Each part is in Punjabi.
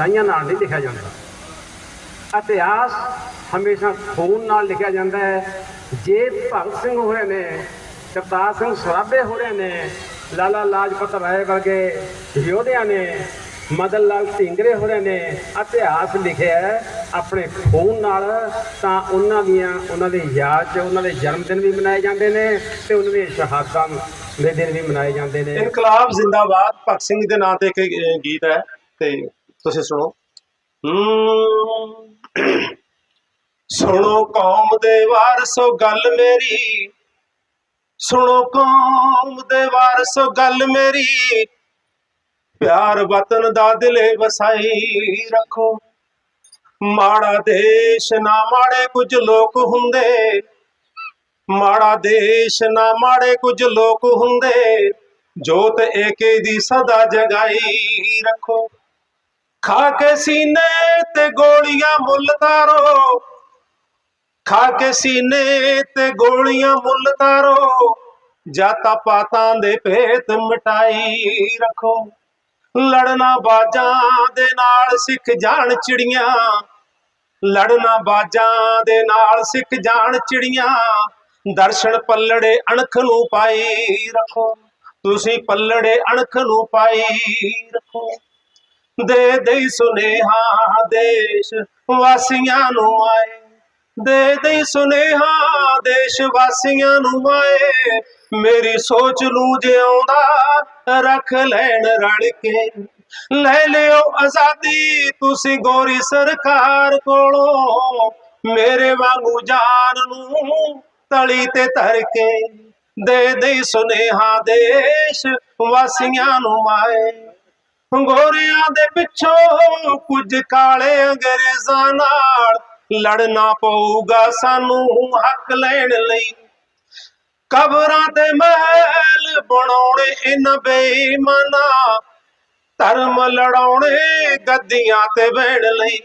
ਸਚਾਈਆਂ ਨਾਲ ਨਹੀਂ ਲਿਖਿਆ ਜਾਂਦਾ। ਇਤਿਹਾਸ ਹਮੇਸ਼ਾ ਖੂਨ ਨਾਲ ਲਿਖਿਆ ਜਾਂਦਾ ਹੈ, ਜੇ ਭਗਤ ਸਿੰਘ ਹੋਏ ਨੇ, ਕਰਤਾਰ ਸਿੰਘ ਸਰਾਭੇ ਹੋਏ ਨੇ, ਲਾਲਾ ਲਾਜਪਤ ਰਾਏ ਵਰਗੇ ਯੋਧਿਆਂ ਨੇ, ਮਦਨ ਲਾਲ ਢੀਂਗਰੇ ਹੋਰੇ ਨੇ, ਇਤਿਹਾਸ ਲਿਖਿਆ ਆਪਣੇ ਖੂਨ ਨਾਲ, ਤਾਂ ਉਹਨਾਂ ਦੀਆਂ, ਉਹਨਾਂ ਦੀ ਯਾਦ 'ਚ, ਉਹਨਾਂ ਦੇ ਜਨਮ ਦਿਨ ਵੀ ਮਨਾਏ ਜਾਂਦੇ ਨੇ ਤੇ ਉਹਨਾਂ ਦੀਆਂ ਸ਼ਹਾਦਤਾਂ ਦੇ ਦਿਨ ਵੀ ਮਨਾਏ ਜਾਂਦੇ ਨੇ। ਇਨਕਲਾਬ ਜ਼ਿੰਦਾਬਾਦ ਭਗਤ ਸਿੰਘ ਦੇ ਨਾਂ ਤੇ ਇੱਕ ਗੀਤ ਹੈ ਤੇ ਤੁਸੀਂ ਸੁਣੋ। ਸੁਣੋ ਕੌਮ ਦੇ ਵਾਰਸੋ ਗੱਲ ਮੇਰੀ। ਸੁਣੋ ਕੌਮ ਦੇ ਵਾਰਸੋ ਗੱਲ ਮੇਰੀ। ਪਿਆਰ ਵਤਨ ਦਾ ਦਿਲੇ ਵਸਾਈ ਰੱਖੋ। ਮਾੜਾ ਦੇਸ਼ ਨਾ ਮਾੜੇ ਕੁਝ ਲੋਕ ਹੁੰਦੇ। ਮਾੜਾ ਦੇਸ਼ ਨਾ ਮਾੜੇ ਕੁਝ ਲੋਕ ਹੁੰਦੇ। ਜੋਤ ਏਕੇ ਦੀ ਸਦਾ ਜਗਾਈ ਰੱਖੋ। ਖਾ ਕੇ ਸੀਨੇ ਤੇ ਗੋਲੀਆਂ ਮੁੱਲ ਤਾਰੋ ਖਾ ਕੇ ਸੀਨੇ ਤੇ ਗੋਲੀਆਂ ਮੁੱਲ ਤਾਰੋ ਜਾਤਾਂ ਪਾਤਾਂ ਦੇ ਭੇਤ ਮਿਟਾਈ ਰੱਖੋ। ਲੜਨਾ ਬਾਜਾਂ ਦੇ ਨਾਲ ਸਿੱਖ ਜਾਣ ਚਿੜੀਆਂ। ਲੜਨਾ ਬਾਜਾਂ ਦੇ ਨਾਲ ਸਿੱਖ ਜਾਣ ਚਿੜੀਆਂ। ਦਰਸ਼ਨ ਪੱਲੜੇ ਅਣਖ ਨੂੰ ਪਾਈ ਰੱਖੋ। ਤੁਸੀਂ ਪੱਲੜੇ ਅਣਖ ਨੂੰ ਪਾਈ ਰੱਖੋ। ਦੇ ਦੇ ਸੁਨੇਹਾ ਦੇਸ਼ ਵਾਸੀਆਂ ਨੂੰ ਆਏ। ਦੇ ਦੇ ਸੁਨੇਹਾ ਦੇਸ਼ ਵਾਸੀਆਂ ਨੂੰ ਆਏ। ਮੇਰੀ ਸੋਚ ਨੂੰ ਜਿਉਂਦਾ ਰੱਖ ਲੈਣ ਰਲ ਕੇ। ਲੈ ਲਿਓ ਆਜ਼ਾਦੀ ਤੁਸੀਂ ਗੋਰੀ ਸਰਕਾਰ ਕੋਲੋਂ। ਮੇਰੇ ਵਾਂਗੂ ਜਾਨ ਨੂੰ ਤਲੀ ਤੇ ਧਰ ਕੇ। ਦੇ ਦੇ ਸੁਨੇਹਾ ਦੇਸ਼ ਵਾਸੀਆਂ ਨੂੰ ਆਏ। ਗੋਰਿਆਂ ਦੇ ਪਿੱਛੋਂ ਕੁਝ ਕਾਲੇ ਅੰਗਰੇਜ਼ਾਂ ਨਾਲ ਲੜਨਾ ਪਊਗਾ, ਸਾਨੂੰ ਹੱਕ ਲੈਣ ਲਈ। ਕਬਰਾਂ ਤੇ ਮਹਿਲ ਬਣਾਉਣੇ ਇਹਨਾਂ ਬੇਈਮਾਨਾਂ, ਧਰਮ ਲੜਾਉਣੇ ਗੱਦੀਆਂ ਤੇ ਬਹਿਣ ਲਈ।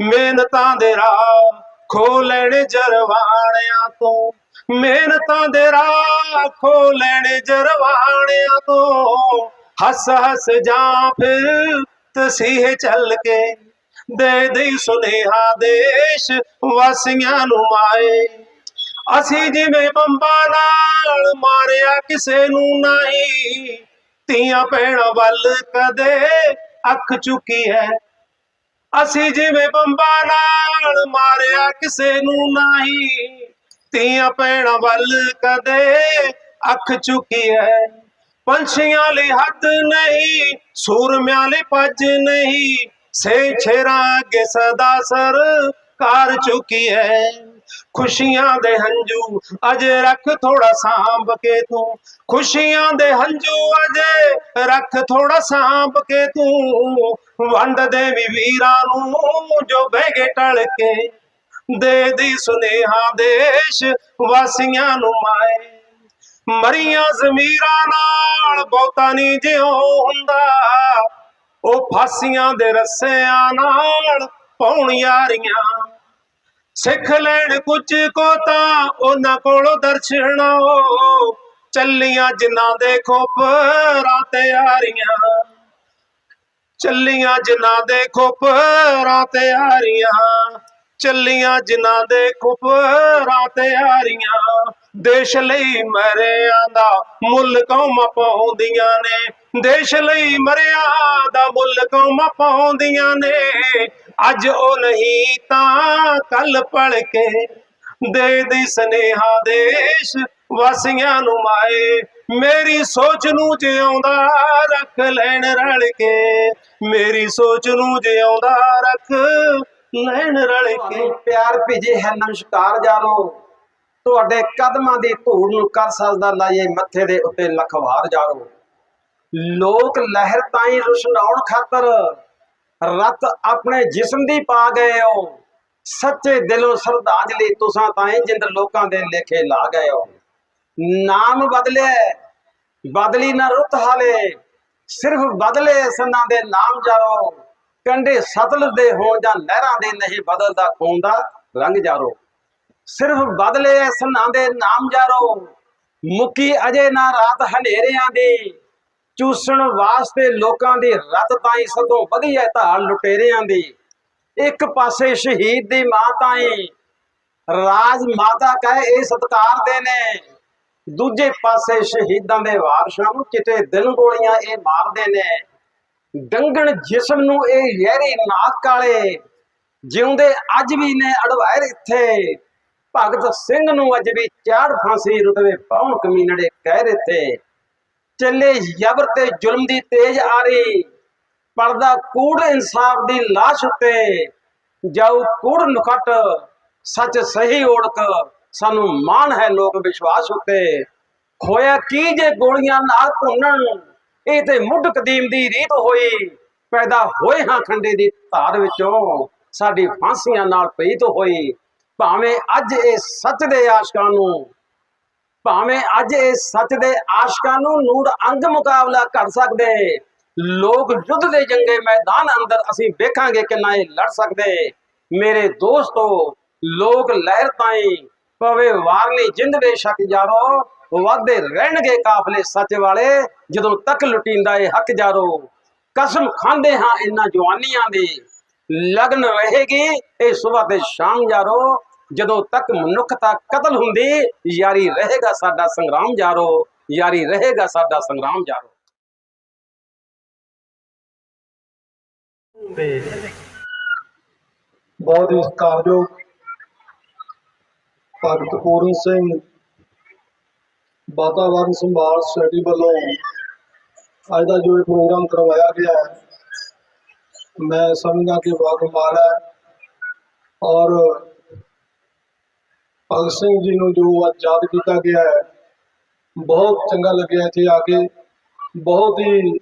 ਮਿਹਨਤਾਂ ਦੇ ਰਾਹ ਖੋ ਲੈਣੇ ਜਰਵਾਣਿਆਂ ਤੋਂ। ਮਿਹਨਤਾਂ ਦੇ ਰਾਹ ਖੋ ਲੈਣੇ ਜਰਵਾਣਿਆਂ ਤੋਂ। ਹੱਸ ਹੱਸ ਜਾਂ ਫਿਰ ਤਸੀਹੇ ਚੱਲ ਕੇ ਦੇ ਦੇ ਸੁਨੇਹਾ ਦੇਸ਼ ਵਾਸੀਆਂ ਨੂੰ ਆਏ ਅਸੀਂ ਜਿਵੇਂ ਬੰਬਾਂ ਨਾਲ ਮਾਰਿਆ ਕਿਸੇ ਨੂੰ ਨਹੀਂ, ਧੀਆਂ ਭੈਣਾਂ ਵੱਲ ਕਦੇ ਅੱਖ ਚੁੱਕੀ ਹੈ। ਅਸੀਂ ਜਿਵੇਂ ਬੰਬਾਂ ਨਾਲ ਮਾਰਿਆ ਕਿਸੇ ਨੂੰ ਨਹੀਂ, ਧੀਆਂ ਭੈਣਾਂ ਵੱਲ ਕਦੇ ਅੱਖ ਚੁੱਕੀ ਹੈ। ਪੰਛੀਆਂ ਲਈ ਹੱਦ ਨਹੀਂ, ਸੂਰਮਿਆਂ ਲਈ ਭੱਜ ਨਹੀਂ। ਸੇ ਛੇਰਾਂ ਅੱਗੇ ਸਦਾ ਸਰਕਾਰ ਚੁੱਕੀ ਹੈ ਖੁਸ਼ੀਆਂ ਦੇ ਹੰਝੂ ਅਜੇ ਰੱਖ ਥੋੜਾ ਸਾਂਭ ਕੇ ਤੂੰ। ਖੁਸ਼ੀਆਂ ਦੇ ਹੰਝੂ ਅਜੇ ਰੱਖ ਥੋੜਾ ਸਾਂਭ ਕੇ ਤੂੰ। ਵੰਡ ਦੇ ਵੀ ਵੀਰਾਂ ਨੂੰ ਜੋ ਬਹਿ ਗਏ ਟਲ ਕੇ ਦੇ ਦੀ ਸੁਨੇਹਾ ਦੇਸ਼ ਵਾਸੀਆਂ ਨੂੰ ਮਾਏ। ਮਰੀਆਂ ਜ਼ਮੀਰਾਂ ਨਾਲ ਬਹੁਤਾ ਨਹੀਂ ਜਿਉ ਹੁੰਦਾ। ਉਹ ਫਾਸੀਆਂ ਦੇ ਰੱਸਿਆਂ ਨਾਲ ਪਾਉਣ ਯਾਰੀਆਂ ਸਿੱਖ ਲੈਣ ਕੁਝ ਕੋ ਤਾਂ ਉਹਨਾਂ ਕੋਲੋਂ ਦਰਸ਼ਨਾਓ ਚੱਲੀਆਂ ਜਿਨ੍ਹਾਂ ਦੇ ਖੋਪਰਾਂ ਤੇ ਆਰੀਆਂ ਚੱਲੀਆਂ ਜਿਨ੍ਹਾਂ ਦੇ ਖੋਪਰਾਂ ਤੇ ਆਰੀਆਂ ਚੱਲੀਆਂ ਜਿਨ੍ਹਾਂ ਦੇ ਖੁਪਰਾਂ ਤੇ ਆਰੀਆਂ ਦੇਸ਼ ਲਈ ਮਰਿਆਂ ਦਾ ਮੁੱਲ ਕੌਮਾਂ ਪਾਉਂਦੀਆਂ ਨੇ। ਦੇਸ਼ ਲਈ ਮਰਿਆਂ ਦਾ ਮੁੱਲ ਕੌਮਾਂ ਪਾਉਂਦੀਆਂ ਨੇ। ਅੱਜ ਉਹ ਨਹੀਂ ਤਾਂ ਕੱਲ ਪੜ ਕੇ ਦੇ ਦੇ ਸਨੇਹਾ ਦੇਸ਼ ਵਾਸੀਆਂ ਨੂੰ ਮਾਏ। ਮੇਰੀ ਸੋਚ ਨੂੰ ਜਿਉਂਦਾ ਰੱਖ ਲੈਣ ਰਲ ਕੇ। ਮੇਰੀ ਸੋਚ ਨੂੰ ਜਿਉਂਦਾ ਰੱਖ ਲੈਣ ਰਲ ਕੇ। ਪਿਆਰ ਭਿਜੇ ਹੈ ਨਮਸਕਾਰ ਜਾਰੋ ਤੁਹਾਡੇ ਕਦਮਾਂ ਦੀ ਧੂੜ ਨੂੰ ਕਰ ਸਕਦਾ ਲਾਈਏ ਮੱਥੇ ਦੇ ਉੱਤੇ ਲਖਵਾਰ ਜਾਰੋ। ਲੋਕ ਲਹਿਰ ਤਾਈਂ ਰੁਸ਼ਨਾਉਣ ਖਾਤਰ ਰਤ ਆਪਣੇ ਜਿਸਮ ਦੀ ਪਾ ਗਏ ਹੋ। ਸੱਚੇ ਦਿਲੋਂ ਸ਼ਰਧਾਂਜਲੀ ਤੁਸਾਂ ਤਾਈਂ ਜਿੰਦ ਲੋਕਾਂ ਦੇ ਲੇਖੇ ਲਾ ਗਏ ਹੋ। ਨਾਮ ਬਦਲਿਆ ਬਦਲੀ ਨਾ ਰੁੱਤ ਹਾਲੇ, ਸਿਰਫ ਬਦਲੇ ਸਨਾਂ ਦੇ ਨਾਮ ਜਾਰੋ। ਕੰਡੇ ਸਤਲੁਜ ਦੇ ਹੋਣ ਜਾਂ ਨਹਿਰਾਂ ਦੇ ਨਹੀਂ ਬਦਲਦਾ ਖੂਨ ਦਾ ਰੰਗ ਜਾਰੋ। ਸਿਰਫ ਬਦਲੇ ਸਨਾਂ ਦੇ ਨਾਮ ਜਾਰੋ। ਮੁੱਕੀ ਅਜੇ ਨਾ ਰਾਤ ਹਨੇਰਿਆਂ ਦੀ। ਚੂਸਣ ਵਾਸਤੇ ਲੋਕਾਂ ਦੀ ਰੱਤ ਤਾਈਂ ਸਗੋਂ ਵਧੀਆ ਧਾਲ ਲੁਟੇਰਿਆਂ ਦੀ। ਇੱਕ ਪਾਸੇ ਸ਼ਹੀਦ ਦੀ ਮਾਂ ਤਾਈਂ ਰਾਜ ਮਾਤਾ ਕਹੇ ਇਹ ਸਤਕਾਰ ਦੇ ਨੇ ਦੂਜੇ ਪਾਸੇ ਸ਼ਹੀਦਾਂ ਦੇ ਵਾਰਸਾਂ ਨੂੰ ਚਿੱਟੇ ਦਿਲ ਗੋਲੀਆਂ ਇਹ ਮਾਰਦੇ ਨੇ ਡੰਗਣ ਜਿਸਮ ਨੂੰ ਇਹ ਯਹਿਰੀ ਨਾਕ ਕਾਲੇ। ਜਿਉਂਦੇ ਅੱਜ ਵੀ ਨੇ ਅੜਵਾਇਰ ਇੱਥੇ। ਭਗਤ ਸਿੰਘ ਨੂੰ ਅੱਜ ਵੀ ਚਾੜ ਫਾਂਸੀ ਰੁਤਵੇ ਪਾਉਣ ਕਮੀਨੜੇ ਕਹਿ ਦਿੱਤੇ ਚੱਲੇ ਜ਼ਬਰ ਤੇ ਜ਼ੁਲਮ ਦੀ ਤੇਜ਼ ਆਰੀ। ਪਰਦਾ ਕੂੜ ਇਨਸਾਫ ਦੀ ਲਾਸ਼ ਉੱਤੇ। ਜਾਉ ਕੂੜ ਨੁਕਟ, ਸੱਚ ਸਹੀ ਓੜਕ। ਸਾਨੂੰ ਮਾਣ ਹੈ ਲੋਕ ਵਿਸ਼ਵਾਸ ਉੱਤੇ। ਹੋਇਆ ਕੀ ਜੇ ਗੋਲੀਆਂ ਨਾਲ ਭੁੰਨਣ? ਇਹ ਤੇ ਮੁੱਢ ਕਦੀਮ ਦੀ ਰੀਤ ਹੋਈ। ਪੈਦਾ ਹੋਏ ਹਾਂ ਖੰਡੇ ਦੀ ਧਾਰ ਵਿੱਚੋਂ। ਸਾਡੀ ਫਾਂਸੀਆਂ ਨਾਲ ਪੀਤ ਹੋਈ। ਭਾਵੇਂ ਅੱਜ ਇਹ ਸੱਚ ਦੇ ਆਸ਼ਕਾਂ ਨੂੰ, ਭਾਵੇਂ ਅੱਜ ਇਹ ਸੱਚ ਦੇ ਆਸ਼ਕਾਂ ਨੂੰ ਨੂਰ ਅੰਗ ਮੁਕਾਬਲਾ ਕਰ ਸਕਦੇ। ਲੋਕ ਯੁੱਧ ਦੇ ਜੰਗੇ ਮੈਦਾਨ ਅੰਦਰ ਅਸੀਂ ਵੇਖਾਂਗੇ ਕਿ ਇਹ ਲੜ ਸਕਦੇ। ਮੇਰੇ ਦੋਸਤੋ, ਲੋਕ ਲਹਿਰ ਤਾਈਂ ਪਵੇ ਵਾਰਨੀ ਜਿੰਦ ਬੇਸ਼ੱਕ ਯਾਰੋ ਵਾਦੇ ਰਹਿਣਗੇ ਕਾਫਲੇ ਸੱਚ ਵਾਲੇ, ਜਦੋਂ ਤੱਕ ਲੁਟੀਂਦਾ ਇਹ ਹੱਕ ਜਾਰੋ। ਕਸਮ ਖਾਂਦੇ ਹਾਂ ਇਹਨਾਂ ਜਵਾਨੀਆਂ ਦੀ। ਲਗਨ ਰਹੇਗੀ, ਇਹ ਸਵੇਰ ਤੇ ਸ਼ਾਮ ਯਾਰੋ, ਜਦੋਂ ਤੱਕ ਮਨੁੱਖਤਾ ਕਤਲ ਹੁੰਦੀ, ਯਾਰੀ ਰਹੇਗਾ ਸਾਡਾ ਸੰਗਰਾਮ ਯਾਰੋ, ਯਾਰੀ ਰਹੇਗਾ ਸਾਡਾ ਸੰਗਰਾਮ ਯਾਰੋ। ਤੇ ਬਹੁਤ ਹੀ ਸਤਿਕਾਰਯੋਗ ਭਗਤ ਪੂਰਨ ਸਿੰਘ ਵਾਤਾਵਰਨ ਸੰਭਾਲ ਸੋਸਾਇਟੀ ਵੱਲੋਂ ਅੱਜ ਦਾ ਜੋ ਇਹ ਪ੍ਰੋਗਰਾਮ ਕਰਵਾਇਆ ਗਿਆ ਹੈ ਮੈਂ ਸਮਝਦਾ ਕਿ ਵਾਕਮਾਲ ਹੈ। ਔਰ ਭਗਤ ਸਿੰਘ ਜੀ ਨੂੰ ਜੋ ਅੱਜ ਯਾਦ ਕੀਤਾ ਗਿਆ ਹੈ, ਬਹੁਤ ਚੰਗਾ ਲੱਗਿਆ ਇੱਥੇ ਆ ਕੇ। ਬਹੁਤ ਹੀ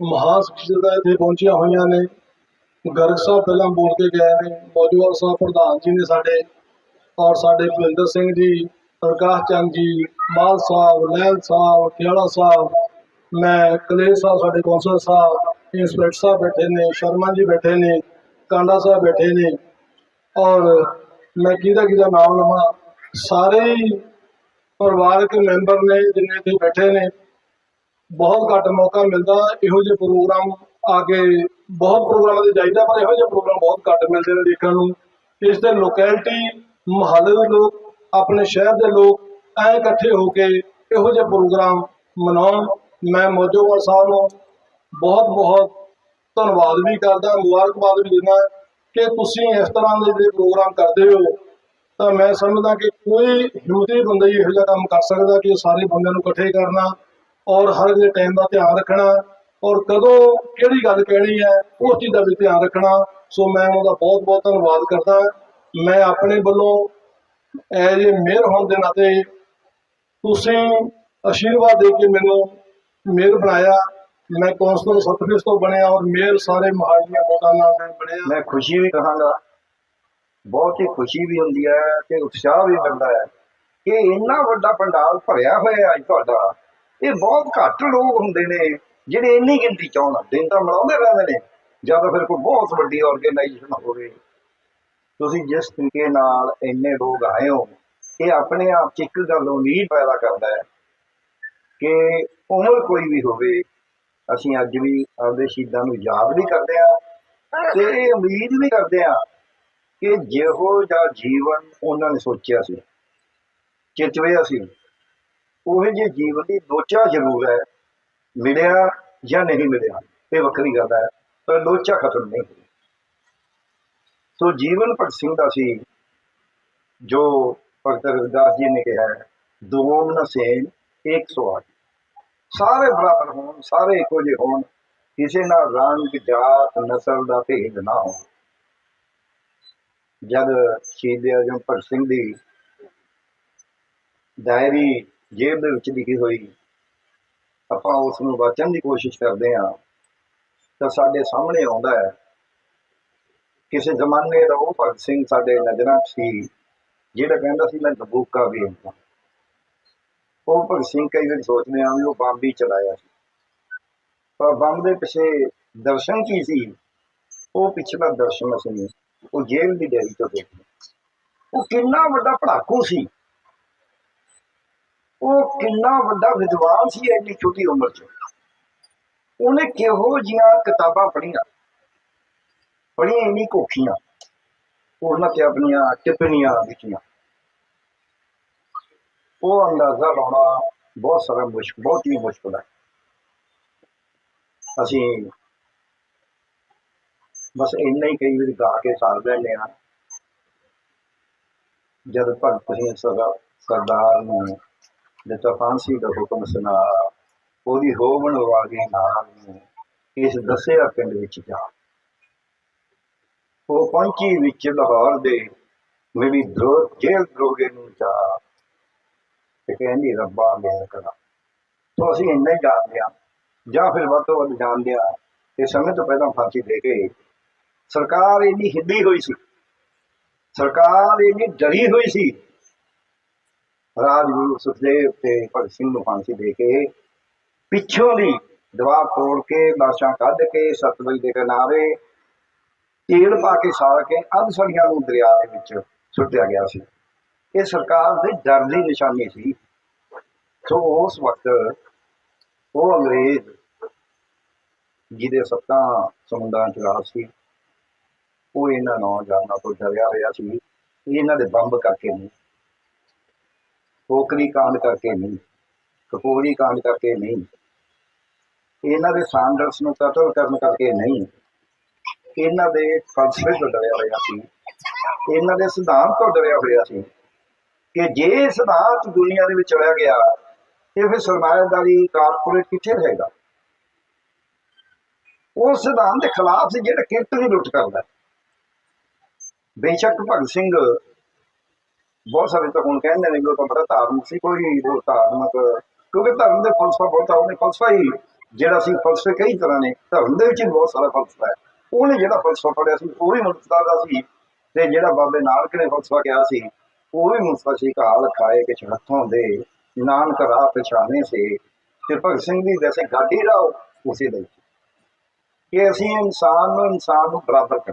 ਮਹਾਨ ਸ਼ਖਸੀਅਤਾਂ ਇੱਥੇ ਪਹੁੰਚੀਆਂ ਹੋਈਆਂ ਨੇ। ਗਰਗ ਸਾਹਿਬ ਪਹਿਲਾਂ ਬੋਲ ਕੇ ਗਏ ਨੇ। ਮੌਜੂਦਾ ਸਾਹਿਬ ਪ੍ਰਧਾਨ ਜੀ ਨੇ ਸਾਡੇ ਔਰ ਸਾਡੇ ਭੁਪਿੰਦਰ ਸਿੰਘ ਜੀ, ਪ੍ਰਕਾਸ਼ ਚੰਦ ਜੀ ਮਾਲ ਸਾਹਿਬ ਲੈਲ ਸਾਹਿਬ ਖੇੜਾ ਸਾਹਿਬ, ਮੈਂ ਕਲੇਸ਼ ਸਾਹਿਬ, ਸਾਡੇ ਕੌਂਸਲ ਸਾਹਿਬ ਇੰਸਪੈਕਟਰ ਸਾਹਿਬ ਬੈਠੇ ਨੇ, ਸ਼ਰਮਾ ਜੀ ਬੈਠੇ ਨੇ, ਕਾਂਡਾ ਸਾਹਿਬ ਬੈਠੇ ਨੇ ਔਰ ਮੈਂ ਕਿਹਦਾ ਕਿਹਦਾ ਨਾਮ ਲਵਾਂ? ਸਾਰੇ ਹੀ ਪਰਿਵਾਰਕ ਮੈਂਬਰ ਨੇ ਜਿੰਨੇ ਇੱਥੇ ਬੈਠੇ ਨੇ। ਬਹੁਤ ਘੱਟ ਮੌਕਾ ਮਿਲਦਾ ਇਹੋ ਜਿਹੇ ਪ੍ਰੋਗਰਾਮ ਆ ਕੇ, ਬਹੁਤ ਪ੍ਰੋਗਰਾਮਾਂ ਤੇ ਜਾਈਦਾ, ਪਰ ਇਹੋ ਜਿਹੇ ਪ੍ਰੋਗਰਾਮ ਬਹੁਤ ਘੱਟ ਮਿਲਦੇ ਨੇ ਦੇਖਣ ਨੂੰ। ਇਸ ਦੇ ਲੋਕੈਲਿਟੀ ਮੁਹੱਲੇ ਦੇ ਲੋਕ, ਆਪਣੇ ਸ਼ਹਿਰ ਦੇ ਲੋਕ, ਐ ਇਕੱਠੇ ਹੋ ਕੇ ਇਹੋ ਜਿਹੇ ਪ੍ਰੋਗਰਾਮ ਮਨਾਉਣ। ਮੈਂ ਮੋਜੋਵਾਲ ਸਾਹਿਬ ਨੂੰ ਬਹੁਤ ਬਹੁਤ ਧੰਨਵਾਦ ਵੀ ਕਰਦਾ, ਮੁਬਾਰਕਬਾਦ ਵੀ ਦਿੰਦਾ ਕਿ ਤੁਸੀਂ ਇਸ ਤਰ੍ਹਾਂ ਦੇ ਜਿਹੜੇ ਪ੍ਰੋਗਰਾਮ ਕਰਦੇ ਹੋ, ਤਾਂ ਮੈਂ ਸਮਝਦਾ ਕਿ ਕੋਈ ਹਿੰਮਤੀ ਬੰਦਾ ਹੀ ਇਹੋ ਜਿਹਾ ਕੰਮ ਕਰ ਸਕਦਾ ਕਿ ਸਾਰੇ ਬੰਦਿਆਂ ਨੂੰ ਇਕੱਠੇ ਕਰਨਾ ਔਰ ਹਰ ਦੇ ਟਾਈਮ ਦਾ ਧਿਆਨ ਰੱਖਣਾ ਔਰ ਕਦੋਂ ਕਿਹੜੀ ਗੱਲ ਕਹਿਣੀ ਹੈ, ਉਸ ਚੀਜ਼ ਦਾ ਵੀ ਧਿਆਨ ਰੱਖਣਾ। ਸੋ ਮੈਂ ਉਹਦਾ ਬਹੁਤ ਬਹੁਤ ਧੰਨਵਾਦ ਕਰਦਾ। ਮੈਂ ਆਪਣੇ ਵੱਲੋਂ ਐਜ ਏ ਮੇਅਰ ਹੋਣ ਦੇ ਨਾਤੇ ਤੁਸੀਂ ਆਸ਼ੀਰਵਾਦ ਦੇ ਕੇ ਮੈਨੂੰ ਮੇਅਰ ਬਣਾਇਆ। ਮੈਂ ਕੌਂਸਲਰ ਸਤਫਿਸ ਤੋਂ ਬਣਿਆ ਔਰ ਮੇਅਰ ਸਾਰੇ ਮਹਾਲੀਆਂ ਵੋਟਾਂ ਨਾਲ ਮੈਂ ਬਣਿਆ। ਮੈਂ ਖੁਸ਼ੀ ਵੀ ਕਹਾਂਗਾ। ਬਹੁਤ ਹੀ ਖੁਸ਼ੀ ਵੀ ਹੁੰਦੀ ਹੈ ਤੇ ਉਤਸ਼ਾਹ ਵੀ ਮਿਲਦਾ ਹੈ ਕਿ ਇੰਨਾ ਵੱਡਾ ਪੰਡਾਲ ਭਰਿਆ ਹੋਇਆ ਅੱਜ ਤੁਹਾਡਾ। ਇਹ ਬਹੁਤ ਘੱਟ ਲੋਕ ਹੁੰਦੇ ਨੇ ਜਿਹੜੇ ਇੰਨੀ ਗਿਣਤੀ ਚਾਹੁੰਦੇ ਦਿਨ ਤਾਂ ਮਨਾਉਂਦੇ ਰਹਿੰਦੇ ਨੇ। ਜਾਂ ਤਾਂ ਫਿਰ ਕੋਈ ਬਹੁਤ ਵੱਡੀ ਆਰਗੇਨਾਈਜੇਸ਼ਨ ਹੋਵੇ। ਤੁਸੀਂ ਜਿਸ ਤਰੀਕੇ ਨਾਲ ਇੰਨੇ ਲੋਕ ਆਏ ਹੋ, ਇਹ ਆਪਣੇ ਆਪ 'ਚ ਇੱਕ ਗੱਲ ਉਮੀਦ ਪੈਦਾ ਕਰਦਾ ਹੈ ਕਿ ਉਮਰ ਕੋਈ ਵੀ ਹੋਵੇ ਅਸੀਂ ਅੱਜ ਵੀ ਆਪਦੇ ਸ਼ਹੀਦਾਂ ਨੂੰ ਯਾਦ ਵੀ ਕਰਦੇ ਹਾਂ ਤੇ ਇਹ ਉਮੀਦ ਵੀ ਕਰਦੇ ਹਾਂ ਕਿ ਜਿਹੋ ਜਿਹਾ ਜੀਵਨ ਉਹਨਾਂ ਨੇ ਸੋਚਿਆ ਸੀ ਚਿਤਵਿਆ ਸੀ ਉਹ ਜਿਹੇ ਜੀਵਨ ਦੀ ਲੋਚਾ ਜ਼ਰੂਰ ਹੈ ਮਿਲਿਆ ਜਾਂ ਨਹੀਂ ਮਿਲਿਆ ਇਹ ਵੱਖਰੀ ਗੱਲ ਹੈ ਪਰ ਲੋਚਾ ਖਤਮ ਨਹੀਂ ਹੋਈ ਸੋ ਜੀਵਨ ਭਗਤ ਸਿੰਘ ਦਾ ਸੀ ਜੋ ਭਗਤ ਰਵਿਦਾਸ ਜੀ ਨੇ ਕਿਹਾ ਹੈ, ਦੋ ਨ ਸੇਮ 108 ਸਾਰੇ ਬਰਾਬਰ ਹੋਣ, ਸਾਰੇ ਇੱਕੋ ਜਿਹੇ ਹੋਣ, ਕਿਸੇ ਨਾਲ ਰੰਗ, ਜਾਤ, ਨਸਲ ਦਾ ਭੇਦ ਨਾ ਹੋ ਜਦ ਸ਼ਹੀਦ ਆਜਮ ਭਗਤ ਸਿੰਘ ਦੀ ਡਾਇਰੀ ਜੇਬ ਦੇ ਵਿੱਚ ਲਿਖੀ ਹੋਈ, ਆਪਾਂ ਉਸ ਨੂੰ ਵਾਚਣ ਦੀ ਕੋਸ਼ਿਸ਼ ਕਰਦੇ ਹਾਂ, ਤਾਂ ਸਾਡੇ ਸਾਹਮਣੇ ਆਉਂਦਾ ਹੈ, ਕਿਸੇ ਜ਼ਮਾਨੇ ਦਾ ਉਹ ਭਗਤ ਸਿੰਘ ਸਾਡੇ ਨਜ਼ਰਾਂ 'ਚ ਸੀ, ਜਿਹੜਾ ਕਹਿੰਦਾ ਸੀ, ਮੈਂ ਦਬੂਕਾ ਵੀ ਹਾਂ। ਉਹ ਭਗਤ ਸਿੰਘ ਕਈ ਵਾਰੀ ਸੋਚਦੇ ਆ ਵੀ ਉਹ ਬੰਬ ਹੀ ਚਲਾਇਆ ਸੀ। ਪਰ ਬੰਬ ਦੇ ਪਿੱਛੇ ਦਰਸ਼ਨ ਕੀ ਸੀ? ਉਹ ਪਿਛਲਾ ਦਰਸ਼ਨ ਅਸੀਂ ਉਹ ਜੇਲ੍ਹ ਦੀ ਡੈਰੀ ਤੋਂ ਦੇਖਦੇ ਉਹ ਕਿੰਨਾ ਵੱਡਾ ਪੜਾਕੂ ਸੀ। ਉਹ ਕਿੰਨਾ ਵੱਡਾ ਵਿਦਵਾਨ ਸੀ ਐਡੀ ਛੋਟੀ ਉਮਰ 'ਚ। ਉਹਨੇ ਕਿਹੋ ਜੀਆਂ ਕਿਤਾਬਾਂ ਪੜ੍ਹੀਆਂ? ਪੜ੍ਹੀਆਂ ਇੰਨੀ ਕੋਖੀਆਂ ਉਹਨਾਂ ਤੇ ਆਪਣੀਆਂ ਟਿੱਪਣੀਆਂ ਲਿਖੀਆਂ। ਉਹ ਅੰਦਾਜ਼ਾ ਲਾਉਣਾ ਬਹੁਤ ਸਾਰਾ ਮੁਸ਼ਕ ਬਹੁਤ ਹੀ ਮੁਸ਼ਕਲ ਹੈ। ਅਸੀਂ ਬਸ ਇੰਨਾ ਹੀ ਕਈ ਵਾਰੀ ਗਾ ਕੇ ਸਾਰ ਲੈਂਦੇ ਹਾਂ। ਜਦ ਭਗਤ ਸਿੰਘ ਸਰਦਾਰ ਸਰਦਾਰ ਨੂੰ ਦਿੱਤਾ ਫਾਂਸੀ ਦਾ ਹੁਕਮ ਸੁਣਾ, ਉਹਦੀ ਹੋਵਣ ਵਾਲੀ ਨਾਲ ਨੂੰ ਇਸ ਦੱਸਿਆ ਪਿੰਡ ਵਿੱਚ ਜਾ। ਉਹ ਪਹੁੰਚੀ ਵਿੱਚ ਲਾਹੌਰ ਦੇ, ਮੇਰੀ ਦਰੋ ਜੇਲ੍ਹ ਦਰੋਗੇ ਨੂੰ ਜਾ। ਤੇ ਕਹਿੰਦੀ ਰੱਬਾ ਮੇਰ ਕਰਾ। ਤੋਂ ਅਸੀਂ ਇੰਨਾ ਹੀ ਜਾਣਦੇ ਹਾਂ। ਜਾਂ ਫਿਰ ਵੱਧ ਤੋਂ ਵੱਧ ਜਾਣਦੇ ਹਾਂ। ਕਿ ਸਮੇਂ ਤੋਂ ਪਹਿਲਾਂ ਫਾਂਸੀ ਦੇ ਕੇ ਸਰਕਾਰ ਇੰਨੀ ਹਿੱਲੀ ਹੋਈ ਸੀ। ਸਰਕਾਰ ਇੰਨੀ ਡਰੀ ਹੋਈ ਸੀ। ਰਾਜਗੁਰੂ ਸੁਖਦੇਵ ਤੇ ਭਗਤ ਸਿੰਘ ਨੂੰ ਫਾਂਸੀ ਦੇ ਕੇ ਪਿੱਛੋਂ ਦੀ ਦਵਾ ਤੋੜ ਕੇ ਲਾਸ਼ਾਂ ਕੱਢ ਕੇ ਸਤਲੁਜ ਦੇ ਕਿਨਾਰੇ ਤੇਲ ਪਾ ਕੇ ਸਾੜ ਕੇ ਅੱਧ ਸੜੀਆਂ ਨੂੰ ਦਰਿਆ ਦੇ ਵਿੱਚ ਸੁੱਟਿਆ ਗਿਆ ਸੀ। ਇਹ ਸਰਕਾਰ ਦੇ ਡਰ ਦੀ ਨਿਸ਼ਾਨੀ ਸੀ। ਸੋ ਉਸ ਵਕਤ ਉਹ ਅੰਗਰੇਜ਼ ਜਿਹਦੇ ਸੱਤਾਂ ਸਮੁੰਦਰਾਂ ਚ ਰਾਜ ਸੀ, ਉਹ ਇਹਨਾਂ ਨੌਜਵਾਨਾਂ ਤੋਂ ਡਰਿਆ ਹੋਇਆ ਸੀ। ਇਹਨਾਂ ਦੇ ਬੰਬ ਕਰਕੇ ਨਹੀਂ ਪੋਕਰੀ ਕਾਂਡ ਕਰਕੇ ਨਹੀਂ, ਕਪੂਰੀ ਕਾਂਡ ਕਰਕੇ ਨਹੀਂ, ਇਹਨਾਂ ਦੇ ਸਾਂਡਰਸ ਨੂੰ ਕਤਲ ਕਰਨ ਕਰਕੇ ਨਹੀਂ, ਇਹਨਾਂ ਦੇ ਫਲਸਫੇ ਤੋਂ ਡਰਿਆ ਹੋਇਆ ਸੀ। ਇਹਨਾਂ ਦੇ ਸਿਧਾਂਤ ਤੋਂ ਡਰਿਆ ਹੋਇਆ ਸੀ। ਕਿ ਜੇ ਸਿਧਾਂਤ ਦੁਨੀਆ ਦੇ ਵਿੱਚ ਚਲਿਆ ਗਿਆ, ਤੇ ਫਿਰ ਸਰਮਾਇਦਾਰੀ ਕਾਰਪੋਰੇਟ ਕਿੱਥੇ ਰਹੇਗਾ? ਉਹ ਸਿਧਾਂਤ ਦੇ ਖਿਲਾਫ ਸੀ ਜਿਹੜਾ ਕਿਰਤ ਦੀ ਲੁੱਟ ਕਰਦਾ। ਬੇਸ਼ੱਕ ਭਗਤ ਸਿੰਘ ਬਹੁਤ ਸਾਰੇ ਤਾਂ ਹੁਣ ਕਹਿੰਦੇ ਨੇ ਕਿ ਉਹ ਤਾਂ ਬੜਾ ਧਾਰਮਿਕ ਸੀ, ਕੋਈ ਉਹ ਧਾਰਮਿਕ, ਕਿਉਂਕਿ ਧਰਮ ਦੇ ਫਲਸਫਾ ਬਹੁਤ ਆ, ਉਹਨੇ ਫਲਸਫਾ ਹੀ ਜਿਹੜਾ ਸੀ, ਫਲਸਫੇ ਕਈ ਤਰ੍ਹਾਂ ਨੇ, ਧਰਮ ਦੇ ਵਿੱਚ ਵੀ ਬਹੁਤ ਸਾਰਾ ਫਲਸਫਾ ਹੈ। ਉਹਨੇ ਜਿਹੜਾ ਫਲਸਫਾ ਪੜਿਆ ਸੀ, ਉਹ ਵੀ ਮੁਕਤਦਾ ਦਾ ਸੀ, ਤੇ ਜਿਹੜਾ ਬਾਬੇ ਨਾਨਕ ਨੇ ਫਲਸਫਾ ਕਿਹਾ ਸੀ ਉਹ ਵੀ ਮੁਕਤਦਾ ਸੀ ਕਾਲ ਖਾਏ ਕਿ ਹੱਥੋਂ ਦੇ, ਨਾਨਕ ਰਾਹ ਪਛਾਣੇ ਸੇ, ਤੇ ਭਗਤ ਸਿੰਘ ਦੀ ਜੈਸੇ ਗਾਡੀ ਰਾਓ ਉਸੇ ਦੇ ਕਿ ਅਸੀਂ ਇਨਸਾਨ ਨੂੰ ਇਨਸਾਨ ਨੂੰ ਬਰਾਬਰ ਕਰ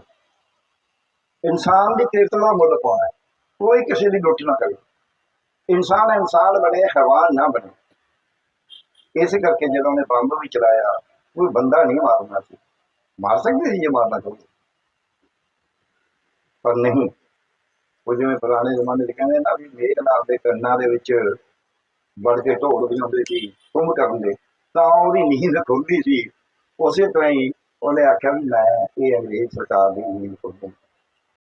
ਇਨਸਾਨ ਦੀ ਕਿਰਤ ਦਾ ਮੁੱਲ ਪਾਉਣਾ ਕੋਈ ਕਿਸੇ ਦੀ ਲੁੱਟ ਨਾ ਕਰੇ। ਇਨਸਾਨ ਇਨਸਾਨ ਬਣੇ ਹੈਵਾਨ ਨਾ ਬਣੇ। ਇਸ ਕਰਕੇ ਜਦੋਂ ਉਹਨੇ ਬੰਬ ਵੀ ਚਲਾਇਆ, ਕੋਈ ਬੰਦਾ ਨਹੀਂ ਮਾਰਨਾ ਸੀ। ਮਾਰ ਸਕਦੇ ਸੀ ਜੇ ਮਾਰਨਾ ਚਾਹੁੰਦੇ। ਪਰ ਨਹੀਂ। ਉਹ ਜਿਵੇਂ ਪੁਰਾਣੇ ਜ਼ਮਾਨੇ 'ਚ ਕਹਿੰਦੇ ਨਾ ਵੀ ਮੇਘਨਾਥ ਦੇ ਕੰਨਾਂ ਦੇ ਵਿੱਚ ਵੜ ਕੇ ਢੋਲ ਵਜਾਉਂਦੇ ਸੀ ਕੁੰਭ ਕਰਨ ਦੇ ਤਾਂ ਉਹਦੀ ਨੀਂਦ ਖੁੱਲਦੀ ਸੀ। ਉਸੇ ਤਰ੍ਹਾਂ ਹੀ ਉਹਨੇ ਆਖਿਆ ਵੀ ਮੈਂ ਇਹ ਅੰਗਰੇਜ਼ ਸਰਕਾਰ ਦੀ ਨੀਂਦ ਖੁੱਲਦੀ